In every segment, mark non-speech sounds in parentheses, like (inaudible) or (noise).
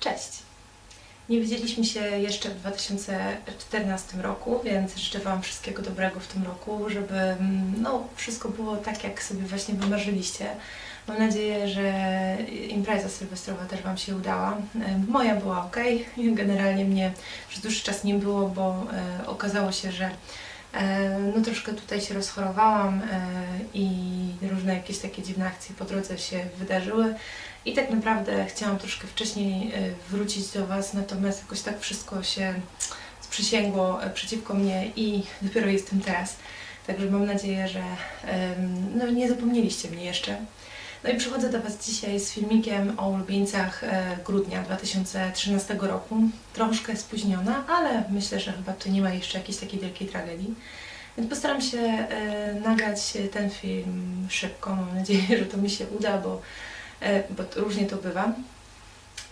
Cześć! Nie widzieliśmy się jeszcze w 2014 roku, więc życzę Wam wszystkiego dobrego w tym roku, żeby mm, no, wszystko było tak, jak sobie właśnie wymarzyliście. Mam nadzieję, że impreza sylwestrowa też Wam się udała. Moja była ok, generalnie mnie przez dłuższy czas nie było, bo e, okazało się, że e, no troszkę tutaj się rozchorowałam e, i różne jakieś takie dziwne akcje po drodze się wydarzyły. I tak naprawdę chciałam troszkę wcześniej e, wrócić do Was, natomiast jakoś tak wszystko się sprzysięgło e, przeciwko mnie i dopiero jestem teraz. Także mam nadzieję, że no, nie zapomnieliście mnie jeszcze. No i przychodzę do Was dzisiaj z filmikiem o ulubieńcach e, grudnia 2013 roku. Troszkę spóźniona, ale myślę, że chyba tu nie ma jeszcze jakiejś takiej wielkiej tragedii. Więc postaram się nagrać ten film szybko. Mam nadzieję, że to mi się uda, bo bo to różnie to bywa.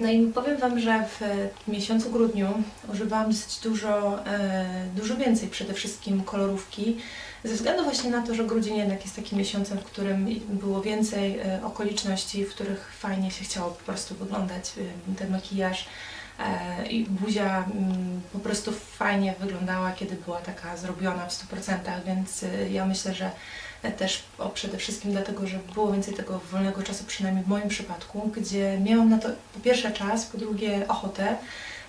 No i powiem Wam, że w miesiącu grudniu używałam dosyć dużo, e, dużo więcej przede wszystkim kolorówki, ze względu właśnie na to, że grudzień jednak jest takim miesiącem, w którym było więcej e, okoliczności, w których fajnie się chciało po prostu wyglądać, e, ten makijaż e, i buzia mm, po prostu fajnie wyglądała, kiedy była taka zrobiona w 100%, więc e, ja myślę, że też o, przede wszystkim dlatego, że było więcej tego wolnego czasu, przynajmniej w moim przypadku, gdzie miałam na to po pierwsze czas, po drugie ochotę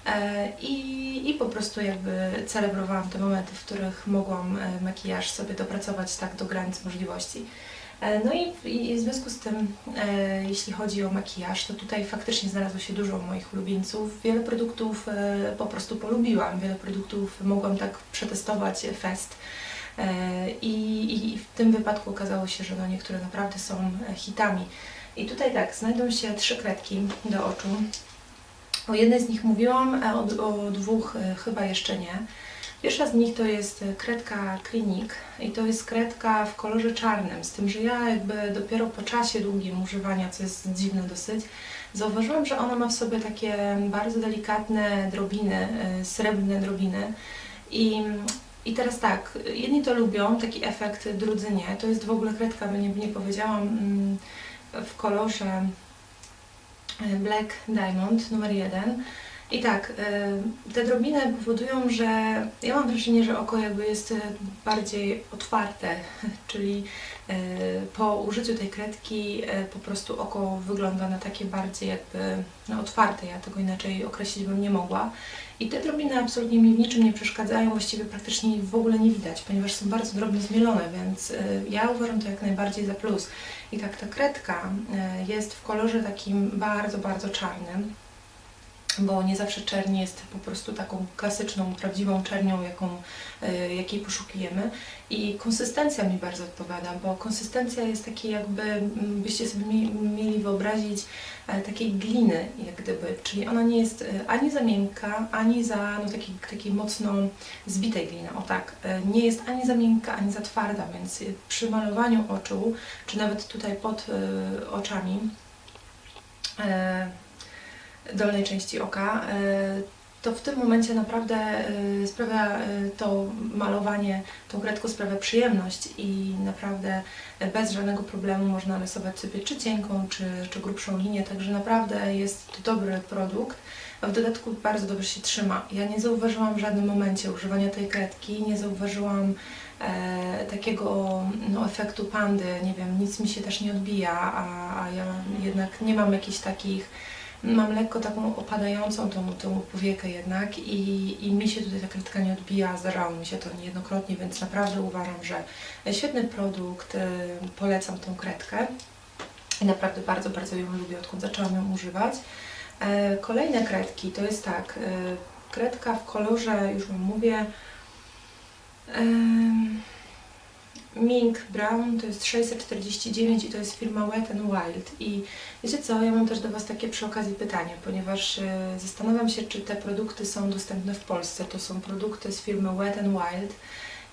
e, i, i po prostu jakby celebrowałam te momenty, w których mogłam e, makijaż sobie dopracować tak do granic możliwości. E, No i, w związku z tym, e, jeśli chodzi o makijaż, to tutaj faktycznie znalazło się dużo moich ulubieńców. Wiele produktów e, po prostu polubiłam, wiele produktów mogłam tak przetestować fest. I, I w tym wypadku okazało się, że no niektóre naprawdę są hitami. I tutaj tak, znajdą się trzy kredki do oczu. O jednej z nich mówiłam, a o, o dwóch chyba jeszcze nie. Pierwsza z nich to jest e, kredka Clinique i to jest kredka w kolorze czarnym, z tym, że ja jakby dopiero po czasie długim używania, co jest dziwne dosyć, zauważyłam, że ona ma w sobie takie bardzo delikatne drobiny, e, srebrne drobiny i i teraz tak, jedni to lubią, taki efekt, drudzy nie. To jest w ogóle kredka, by nie, nie powiedziałam, mm, w kolorze e, Black Diamond numer jeden. I tak, e, te drobiny powodują, że ja mam wrażenie, że oko jakby jest e, bardziej otwarte, (laughs) czyli e, po użyciu tej kredki po prostu oko wygląda na takie bardziej jakby no, otwarte. Ja tego inaczej określić bym nie mogła. I te drobiny absolutnie mi w niczym nie przeszkadzają, właściwie praktycznie w ogóle nie widać, ponieważ są bardzo drobno zmielone, więc y, ja uważam to jak najbardziej za plus. I tak ta kredka y, jest w kolorze takim bardzo, bardzo czarnym, bo nie zawsze czerń jest po prostu taką klasyczną, prawdziwą czernią, jaką, y, jakiej poszukujemy. I konsystencja mi bardzo odpowiada, bo konsystencja jest takiej jakby, byście sobie mi- mieli wyobrazić, e, takiej gliny, jak gdyby, czyli ona nie jest e, ani za miękka, ani za no, takiej, takiej mocno zbitej gliny, o tak, E, nie jest ani za miękka, ani za twarda, więc e, przy malowaniu oczu, czy nawet tutaj pod e, oczami, e, dolnej części oka, e, to w tym momencie naprawdę e, sprawia e, to malowanie, tą kredką sprawia przyjemność i naprawdę bez żadnego problemu można rysować sobie czy cienką, czy, czy grubszą linię, także naprawdę jest to dobry produkt. A w dodatku bardzo dobrze się trzyma. Ja nie zauważyłam w żadnym momencie używania tej kredki, nie zauważyłam e, takiego no, efektu pandy, nie wiem, nic mi się też nie odbija, a, a ja jednak nie mam jakichś takich Mam lekko taką opadającą tą, tą powiekę jednak i, i mi się tutaj ta kredka nie odbija, zdarzało mi się to niejednokrotnie, więc naprawdę uważam, że świetny produkt, y, polecam tą kredkę i naprawdę bardzo, bardzo ją lubię, odkąd zaczęłam ją używać. E, Kolejne kredki to jest tak, y, kredka w kolorze, już Wam mówię, Mink Brown to jest 649 i to jest firma Wet n Wild. I wiecie co, ja mam też do Was takie przy okazji pytanie, ponieważ e, zastanawiam się, czy te produkty są dostępne w Polsce. To są produkty z firmy Wet n Wild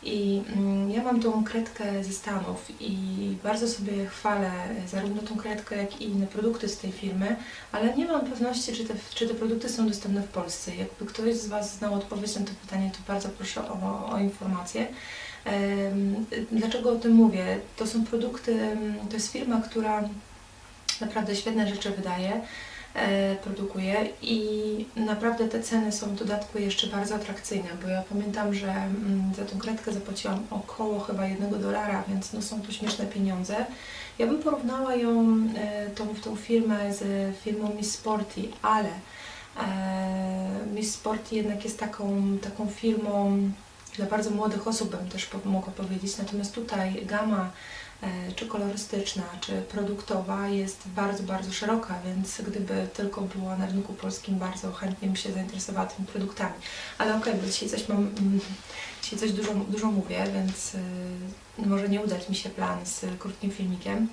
i mm, ja mam tą kredkę ze Stanów i bardzo sobie chwalę e, zarówno tą kredkę, jak i inne produkty z tej firmy, ale nie mam pewności, czy te, czy te produkty są dostępne w Polsce. Jakby ktoś z Was znał odpowiedź na to pytanie, to bardzo proszę o, o informację. Dlaczego o tym mówię? To są produkty, to jest firma, która naprawdę świetne rzeczy wydaje. e, produkuje i naprawdę te ceny są w dodatku jeszcze bardzo atrakcyjne, bo ja pamiętam, że mm, za tą kredkę zapłaciłam około chyba jednego dolara, więc no są to śmieszne pieniądze. Ja bym porównała ją, e, tą, tą firmę z firmą Miss Sporty, ale e, Miss Sporty jednak jest taką, taką firmą dla bardzo młodych osób, bym też mogła powiedzieć. Natomiast tutaj gama e, czy kolorystyczna, czy produktowa jest bardzo, bardzo szeroka, więc gdyby tylko była na rynku polskim, bardzo chętnie bym się zainteresowała tymi produktami. Ale okej, bo dzisiaj coś mam, mm, dzisiaj coś dużo, dużo mówię, więc y, może nie udać mi się plan z krótkim filmikiem.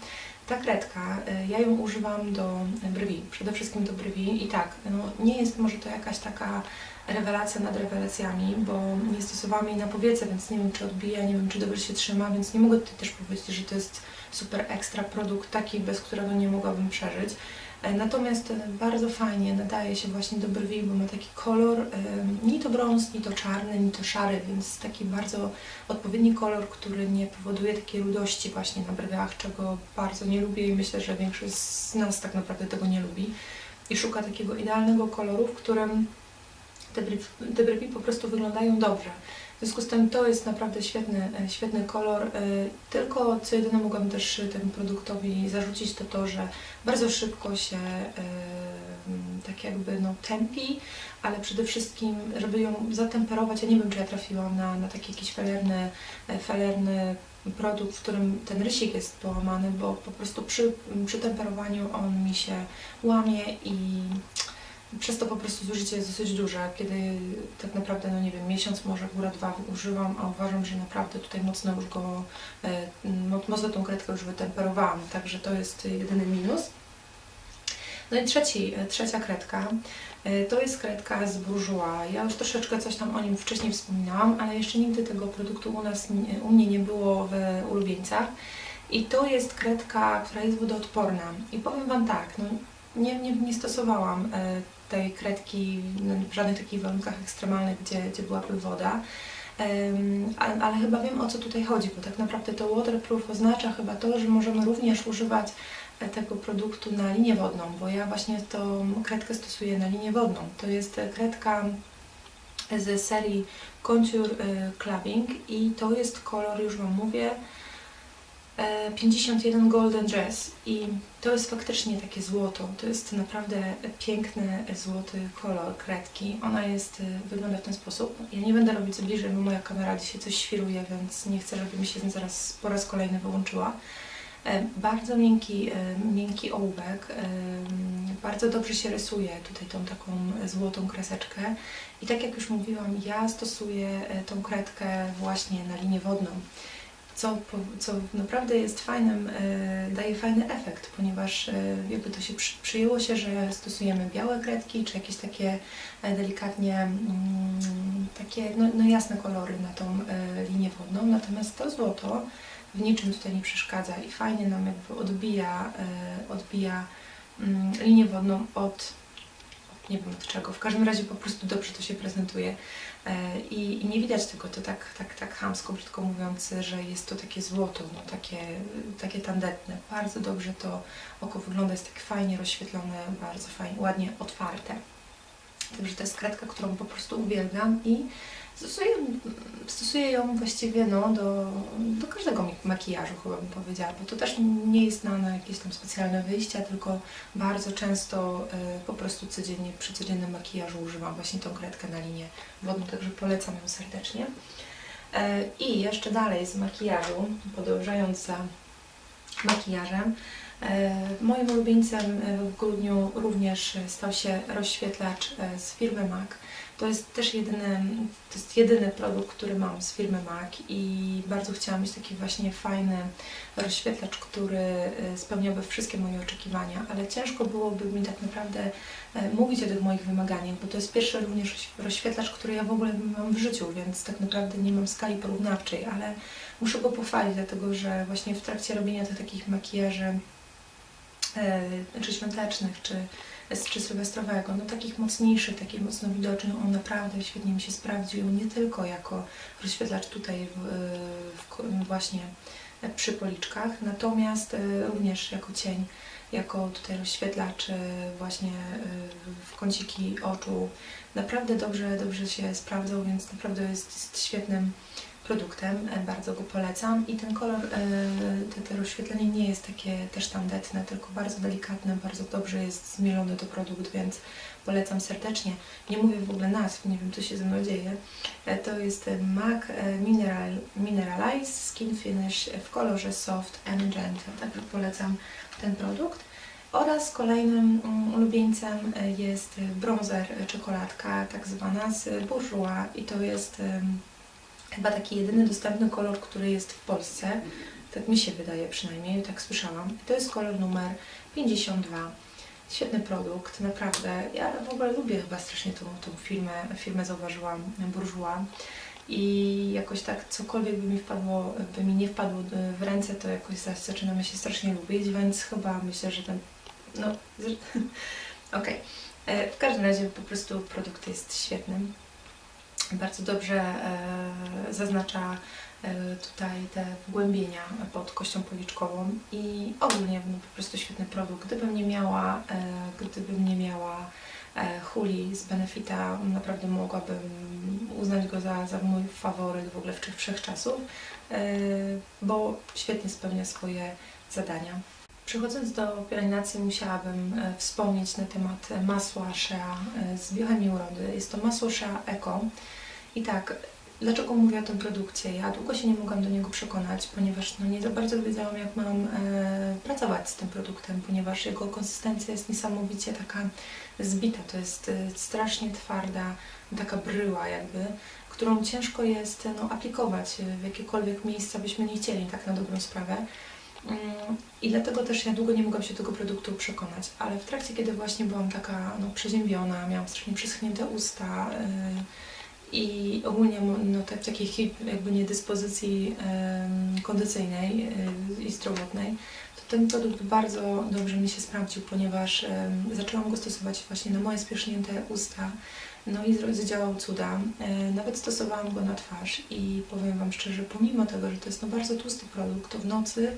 Ta kredka, y, ja ją używam do brwi, przede wszystkim do brwi i tak, no, nie jest może to jakaś taka rewelacja nad rewelacjami, bo nie stosowałam jej na powiece, więc nie wiem czy odbija, nie wiem czy dobrze się trzyma, więc nie mogę tutaj też powiedzieć, że to jest super ekstra produkt, taki bez którego nie mogłabym przeżyć. E, Natomiast e, bardzo fajnie nadaje się właśnie do brwi, bo ma taki kolor, e, ni to brąz, ni to czarny, ni to szary, więc taki bardzo odpowiedni kolor, który nie powoduje takiej rudości właśnie na brwiach, czego bardzo nie lubię i myślę, że większość z nas tak naprawdę tego nie lubi. I szuka takiego idealnego koloru, w którym te brwi, te po prostu wyglądają dobrze. W związku z tym to jest naprawdę świetny, e, świetny kolor. E, Tylko co jedyne mogłam też temu produktowi zarzucić to to, że bardzo szybko się e, m, tak jakby no, tępi, ale przede wszystkim, żeby ją zatemperować, ja nie wiem czy ja trafiłam na, na taki jakiś felerny, e, felerny produkt, w którym ten rysik jest połamany, bo po prostu przy, przy temperowaniu on mi się łamie i przez to po prostu zużycie jest dosyć duże, kiedy tak naprawdę, no nie wiem, miesiąc, może góra dwa używam, a uważam, że naprawdę tutaj mocno już go, e, mo- mocno tą kredkę już wytemperowałam, także to jest jedyny minus. No i trzeci, e, trzecia kredka, e, to jest kredka z Bourjois. Ja już troszeczkę coś tam o nim wcześniej wspominałam, ale jeszcze nigdy tego produktu u nas, u mnie nie było w ulubieńcach. I to jest kredka, która jest wodoodporna. I powiem Wam tak, no nie, nie, nie stosowałam tej kredki w żadnych takich warunkach ekstremalnych, gdzie, gdzie byłaby woda. Ale chyba wiem o co tutaj chodzi, bo tak naprawdę to waterproof oznacza chyba to, że możemy również używać e, tego produktu na linię wodną, bo ja właśnie tą kredkę stosuję na linię wodną. To jest e, kredka z serii Contour e, Clubbing i to jest kolor, już Wam mówię, 51 Golden Dress i to jest faktycznie takie złoto. To jest naprawdę piękny, złoty kolor kredki. Ona jest, e, wygląda w ten sposób. Ja nie będę robić bliżej, bo moja kamera dzisiaj coś świruje, więc nie chcę, żeby mi się zaraz po raz kolejny wyłączyła. E, Bardzo miękki, e, miękki ołówek, e, bardzo dobrze się rysuje tutaj tą taką złotą kreseczkę i tak jak już mówiłam, ja stosuję e, tą kredkę właśnie na linię wodną, co, co naprawdę jest fajnym, e, daje fajny efekt, ponieważ e, jakby to się przy, przyjęło się, że stosujemy białe kredki, czy jakieś takie e, delikatnie mm, takie no, no jasne kolory na tą linię wodną, natomiast to złoto w niczym tutaj nie przeszkadza i fajnie nam jakby odbija, odbija mm, linię wodną od, od nie wiem od czego. W każdym razie po prostu dobrze to się prezentuje e, i, i nie widać tego, to tak, tak, tak chamsko, brzydko mówiąc, że jest to takie złoto, no, takie, takie tandetne. Bardzo dobrze to oko wygląda, jest tak fajnie rozświetlone, bardzo fajnie, ładnie otwarte. Także to jest kredka, którą po prostu uwielbiam i stosuję, stosuję ją właściwie no, do, do każdego makijażu, chyba bym powiedziała, bo to też nie jest na, na jakieś tam specjalne wyjścia, tylko bardzo często e, po prostu codziennie, przy codziennym makijażu używam właśnie tą kredkę na linię wodną, także polecam ją serdecznie. E, I jeszcze dalej z makijażu, podążając za makijażem, E, Moim ulubieńcem w grudniu również stał się rozświetlacz z firmy MAC. To jest też jedyny, to jest jedyny produkt, który mam z firmy MAC i bardzo chciałam mieć taki właśnie fajny rozświetlacz, który e, spełniałby wszystkie moje oczekiwania, ale ciężko byłoby mi tak naprawdę e, mówić o tych moich wymaganiach, bo to jest pierwszy również rozświetlacz, który ja w ogóle mam w życiu, więc tak naprawdę nie mam skali porównawczej, ale muszę go pochwalić, dlatego że właśnie w trakcie robienia tych takich makijaży e, czy świątecznych, czy, czy sylwestrowego, no takich mocniejszych, takich mocno widocznych, on naprawdę świetnie mi się sprawdził, nie tylko jako rozświetlacz tutaj w, w, właśnie przy policzkach, natomiast e, również jako cień jako tutaj rozświetlacz e, właśnie e, w kąciki oczu. Naprawdę dobrze, dobrze się sprawdzał, więc naprawdę jest, jest świetnym produktem, e, bardzo go polecam i ten kolor, e, te, te rozświetlenie nie jest takie też tandetne, tylko bardzo delikatne, bardzo dobrze jest zmielony to produkt, więc polecam serdecznie. Nie mówię w ogóle nazw, nie wiem co się ze mną dzieje. E, To jest e, MAC e, Mineral, Mineralize Skin Finish w kolorze Soft and Gentle, także polecam ten produkt. Oraz kolejnym mm, ulubieńcem e, jest bronzer e, czekoladka, tak zwana z Bourjois i to jest chyba taki jedyny dostępny kolor, który jest w Polsce. Tak mi się wydaje przynajmniej, tak słyszałam. I to jest kolor numer 52. Świetny produkt, naprawdę. Ja w ogóle lubię chyba strasznie tą, tą firmę, firmę zauważyłam, Bourjois. I jakoś tak cokolwiek by mi wpadło, by mi nie wpadło w ręce, to jakoś za- zaczynamy się strasznie lubić, więc chyba myślę, że ten, no, (laughs) okej. E, W każdym razie po prostu produkt jest świetny. Bardzo dobrze e, zaznacza e, tutaj te wgłębienia pod kością policzkową i ogólnie no, po prostu świetny produkt. Gdybym nie miała, e, gdybym nie miała Huli z Benefita, naprawdę mogłabym uznać go za, za mój faworyt w ogóle wsze- wszechczasów, bo świetnie spełnia swoje zadania. Przechodząc do pielęgnacji musiałabym e, wspomnieć na temat e, masła Shea e, z biochemii urody. Jest to masło Shea Eco. I tak, dlaczego mówię o tym produkcie? Ja długo się nie mogłam do niego przekonać, ponieważ no, nie za bardzo wiedziałam, jak mam e, pracować z tym produktem, ponieważ jego konsystencja jest niesamowicie taka zbita. To jest e, strasznie twarda, taka bryła jakby, którą ciężko jest no, aplikować w jakiekolwiek miejsca byśmy nie chcieli, tak na dobrą sprawę. I dlatego też ja długo nie mogłam się tego produktu przekonać, ale w trakcie, kiedy właśnie byłam taka no, przeziębiona, miałam strasznie przyschnięte usta yy, i ogólnie no, tak, takiej jakby niedyspozycji kondycyjnej yy, i zdrowotnej, to ten produkt bardzo dobrze mi się sprawdził, ponieważ zaczęłam go stosować właśnie na moje spiesznięte usta, no i zadziałał cuda. E, Nawet stosowałam go na twarz i powiem Wam szczerze, pomimo tego, że to jest no bardzo tłusty produkt, to w nocy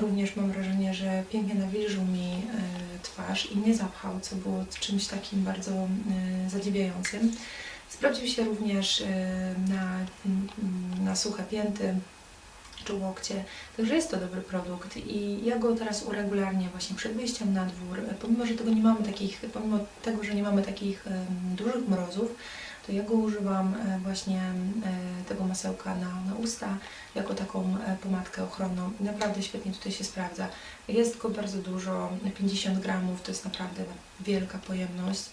również mam wrażenie, że pięknie nawilżył mi e, twarz i nie zapchał, co było czymś takim bardzo e, zadziwiającym. Sprawdził się również e, na, m, na suche pięty czy łokcie, także jest to dobry produkt i ja go teraz uregularnie właśnie przed wyjściem na dwór, pomimo, że tego nie mamy takich, pomimo tego, że nie mamy takich dużych mrozów, to ja go używam e, właśnie e, tego masełka na, na usta jako taką e, pomadkę ochronną naprawdę świetnie tutaj się sprawdza. Jest go bardzo dużo, 50 gramów, to jest naprawdę wielka pojemność.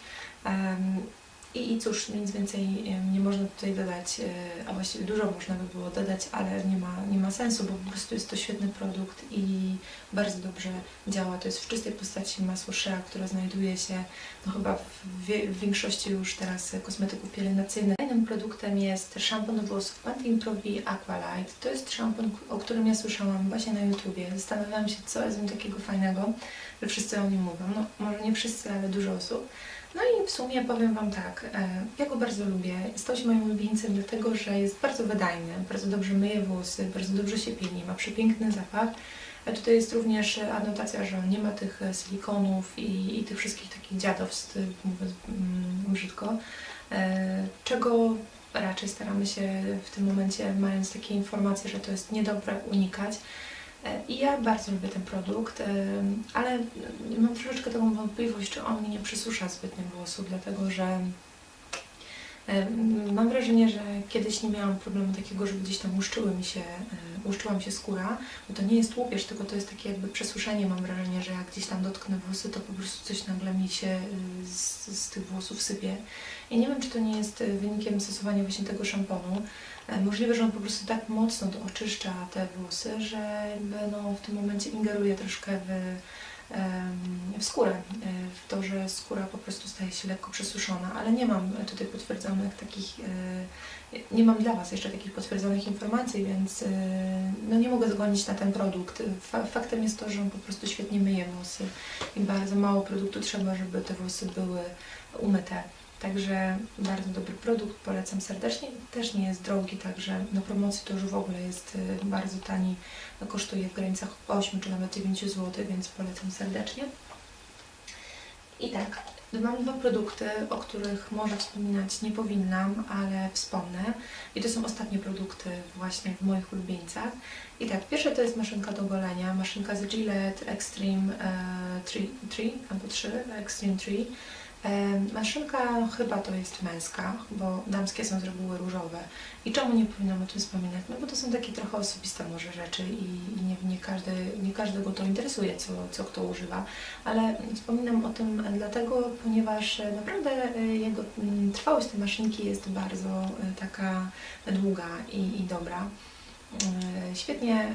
I, I cóż, nic więcej nie można tutaj dodać, e, a właściwie dużo można by było dodać, ale nie ma, nie ma sensu, bo po prostu jest to świetny produkt i bardzo dobrze działa. To jest w czystej postaci masło Shea, które znajduje się no chyba w, wie, w większości już teraz e, kosmetyków pielęgnacyjnych. Kolejnym produktem jest szampon włosów Pantene Pro V Aqualight. To jest szampon, o którym ja słyszałam właśnie na YouTubie. Zastanawiałam się, co jest w nim takiego fajnego, że wszyscy o nim mówią. No może nie wszyscy, ale dużo osób. No i w sumie powiem Wam tak, e, ja go bardzo lubię. Się moim ulubieńcem dlatego, że jest bardzo wydajny, bardzo dobrze myje włosy, bardzo dobrze się pieni, ma przepiękny zapach. A tutaj jest również anotacja, że nie ma tych e, silikonów i, i tych wszystkich takich dziadowstw, mówiąc mm, brzydko, e, czego raczej staramy się w tym momencie, mając takie informacje, że to jest niedobre, unikać. E, I ja bardzo lubię ten produkt, e, ale mam troszeczkę taką wątpliwość, czy on mi nie przysusza zbytnio włosów, dlatego że e, mam wrażenie, że kiedyś nie miałam problemu takiego, żeby gdzieś tam łuszczyły mi się, łuszczyła mi się skóra, bo to nie jest łupież, tylko to jest takie jakby przesuszenie. Mam wrażenie, że jak gdzieś tam dotknę włosy, to po prostu coś nagle mi się z, z tych włosów sypie. I nie wiem, czy to nie jest wynikiem stosowania właśnie tego szamponu. E, Możliwe, że on po prostu tak mocno to oczyszcza te włosy, że no, w tym momencie ingeruje troszkę w, w skórę, e, w to, że skóra po prostu staje się lekko przesuszona, ale nie mam tutaj potwierdzonych takich, e, nie mam dla Was jeszcze takich potwierdzonych informacji, więc no nie mogę zgonić na ten produkt. Fa- Faktem jest to, że on po prostu świetnie myje włosy i bardzo mało produktu trzeba, żeby te włosy były umyte. Także bardzo dobry produkt, polecam serdecznie. Też nie jest drogi, także na promocji to już w ogóle jest y, bardzo tani. No, kosztuje w granicach 8 czy nawet 9 zł, więc polecam serdecznie. I tak, mam dwa produkty, o których może wspominać nie powinnam, ale wspomnę. I to są ostatnie produkty właśnie w moich ulubieńcach. I tak, pierwsze to jest maszynka do golenia, maszynka z Gillette Extreme e, 3, 3 albo 3, Extreme 3. E, maszynka chyba to jest męska, bo damskie są z reguły różowe. I czemu nie powinnam o tym wspominać? No bo to są takie trochę osobiste może rzeczy i, nie, nie, każdy, nie każdego to interesuje, co, co kto używa. Ale wspominam o tym dlatego, ponieważ naprawdę e, jego mm, trwałość tej maszynki jest bardzo e, taka długa i, i dobra. Świetnie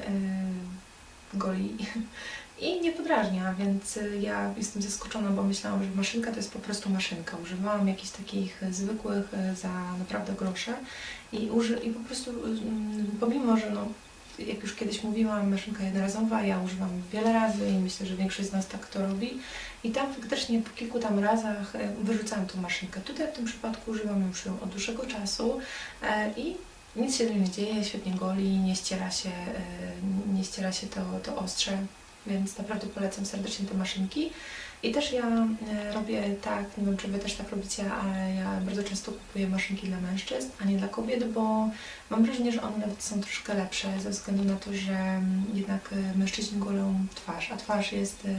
goli (laughs) i nie podrażnia, więc e, ja jestem zaskoczona, bo myślałam, że maszynka to jest po prostu maszynka. Używałam jakichś takich e, zwykłych e, za naprawdę grosze i, uży, i po prostu mm, pomimo, że no, jak już kiedyś mówiłam, maszynka jednorazowa, ja używam wiele razy i myślę, że większość z nas tak to robi. I tam faktycznie po kilku tam razach wyrzucałam tą maszynkę. Tutaj w tym przypadku używam już ją od dłuższego czasu e, i nic się nie dzieje, świetnie goli, nie ściera się, e, nie ściera się to, to ostrze, więc naprawdę polecam serdecznie te maszynki. I też ja e, robię tak, nie wiem czy Wy też tak robicie, ale ja bardzo często kupuję maszynki dla mężczyzn, a nie dla kobiet, bo mam wrażenie, że one nawet są troszkę lepsze ze względu na to, że mm, jednak e, mężczyźni golą twarz, a twarz jest e,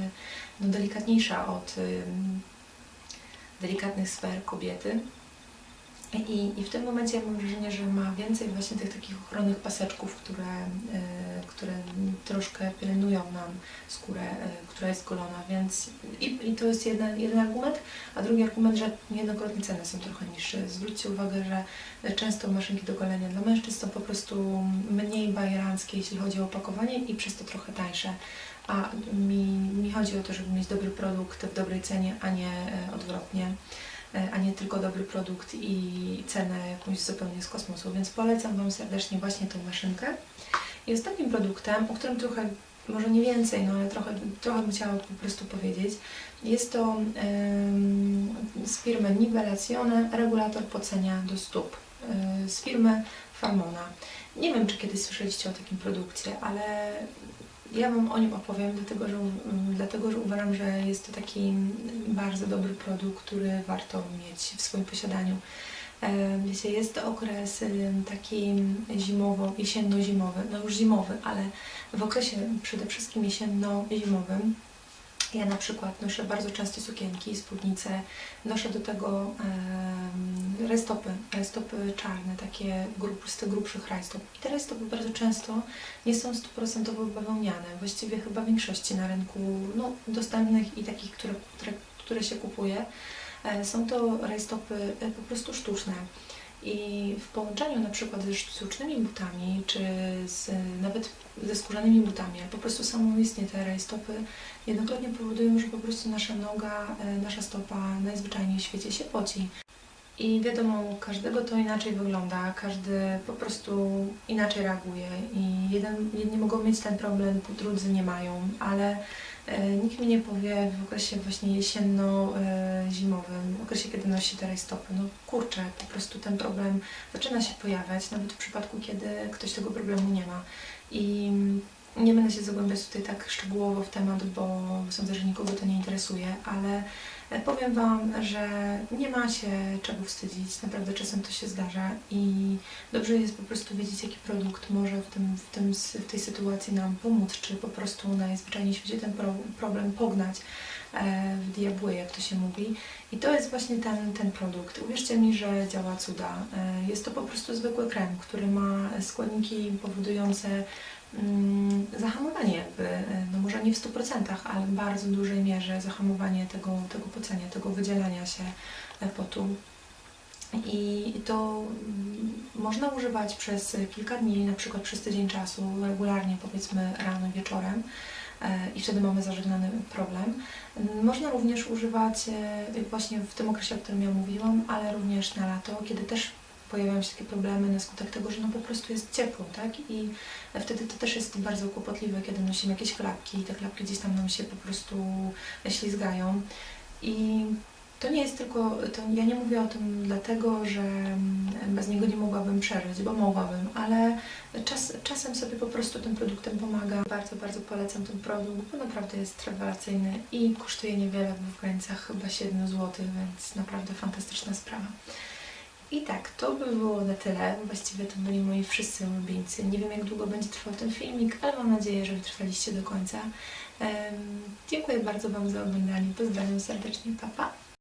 no, delikatniejsza od delikatnych sfer kobiety. I, I w tym momencie ja mam wrażenie, że ma więcej właśnie tych takich ochronnych paseczków, które, e, które troszkę pielęgnują nam skórę, e, która jest golona, więc i, i to jest jeden, jeden argument, a drugi argument, że niejednokrotnie ceny są trochę niższe. Zwróćcie uwagę, że często maszynki do golenia dla mężczyzn są po prostu mniej bajeranckie, jeśli chodzi o opakowanie i przez to trochę tańsze. A mi, mi chodzi o to, żeby mieć dobry produkt w dobrej cenie, a nie e, odwrotnie a nie tylko dobry produkt i cenę jakąś zupełnie z kosmosu. Więc polecam Wam serdecznie właśnie tą maszynkę. I ostatnim produktem, o którym trochę, może nie więcej, no ale trochę, trochę bym chciała po prostu powiedzieć, jest to em, z firmy Nivelazione regulator pocenia do stóp. e, Z firmy Farmona. Nie wiem, czy kiedyś słyszeliście o takim produkcie, ale ja Wam o nim opowiem, dlatego że, mm, dlatego że uważam, że jest to taki bardzo dobry produkt, który warto mieć w swoim posiadaniu. E, jest to okres ym, taki zimowo, jesienno-zimowy, no już zimowy, ale w okresie przede wszystkim jesienno-zimowym ja na przykład noszę bardzo często sukienki, spódnice, noszę do tego rajstopy, rajstopy czarne, takie grup, z tych grubszych rajstop. I te rajstopy bardzo często nie są stuprocentowo bawełniane, właściwie chyba w większości na rynku no, dostępnych i takich, które, które, które się kupuje. E, Są to rajstopy e, po prostu sztuczne. I w połączeniu na przykład ze sztucznymi butami, czy z, nawet ze skórzanymi butami, ale po prostu samoistnie te rajstopy jednokrotnie powodują, że po prostu nasza noga, e, nasza stopa najzwyczajniej w świecie się poci. I wiadomo, u każdego to inaczej wygląda, każdy po prostu inaczej reaguje i jeden, jedni mogą mieć ten problem, drudzy nie mają, ale e, nikt mi nie powie w okresie właśnie jesienno-zimowym, w okresie kiedy nosi te rajstopy, no kurczę, po prostu ten problem zaczyna się pojawiać, nawet w przypadku, kiedy ktoś tego problemu nie ma. I nie będę się zagłębiać tutaj tak szczegółowo w temat, bo sądzę, że nikogo to nie interesuje, ale e, powiem Wam, że nie ma się czego wstydzić, naprawdę czasem to się zdarza i dobrze jest po prostu wiedzieć, jaki produkt może w, tym, w, tym, w tej sytuacji nam pomóc, czy po prostu najzwyczajniej świecie ten pro, problem pognać e, w diabły, jak to się mówi. I to jest właśnie ten, ten produkt. Uwierzcie mi, że działa cuda. E, Jest to po prostu zwykły krem, który ma składniki powodujące zahamowanie jakby, e, no może nie w 100%, ale w bardzo dużej mierze zahamowanie tego, tego pocenia, tego wydzielania się potu. I to mm, można używać przez kilka dni, na przykład przez tydzień czasu, regularnie powiedzmy rano, wieczorem e, i wtedy mamy zażegnany problem. Mm, Można również używać e, właśnie w tym okresie, o którym ja mówiłam, ale również na lato, kiedy też pojawiają się takie problemy na skutek tego, że no po prostu jest ciepło, tak? I wtedy to też jest bardzo kłopotliwe, kiedy nosimy jakieś klapki i te klapki gdzieś tam nam się po prostu ślizgają. I To nie jest tylko, to ja nie mówię o tym dlatego, że bez niego nie mogłabym przeżyć, bo mogłabym, ale czas, czasem sobie po prostu tym produktem pomagam. Bardzo, bardzo polecam ten produkt, bo naprawdę jest rewelacyjny i kosztuje niewiele, bo w granicach chyba 7 zł, więc naprawdę fantastyczna sprawa. I tak, to by było na tyle. Właściwie to byli moi wszyscy ulubieńcy. Nie wiem, jak długo będzie trwał ten filmik, ale mam nadzieję, że wytrwaliście do końca. Em, dziękuję bardzo Wam za oglądanie. Pozdrawiam serdecznie, papa. Pa.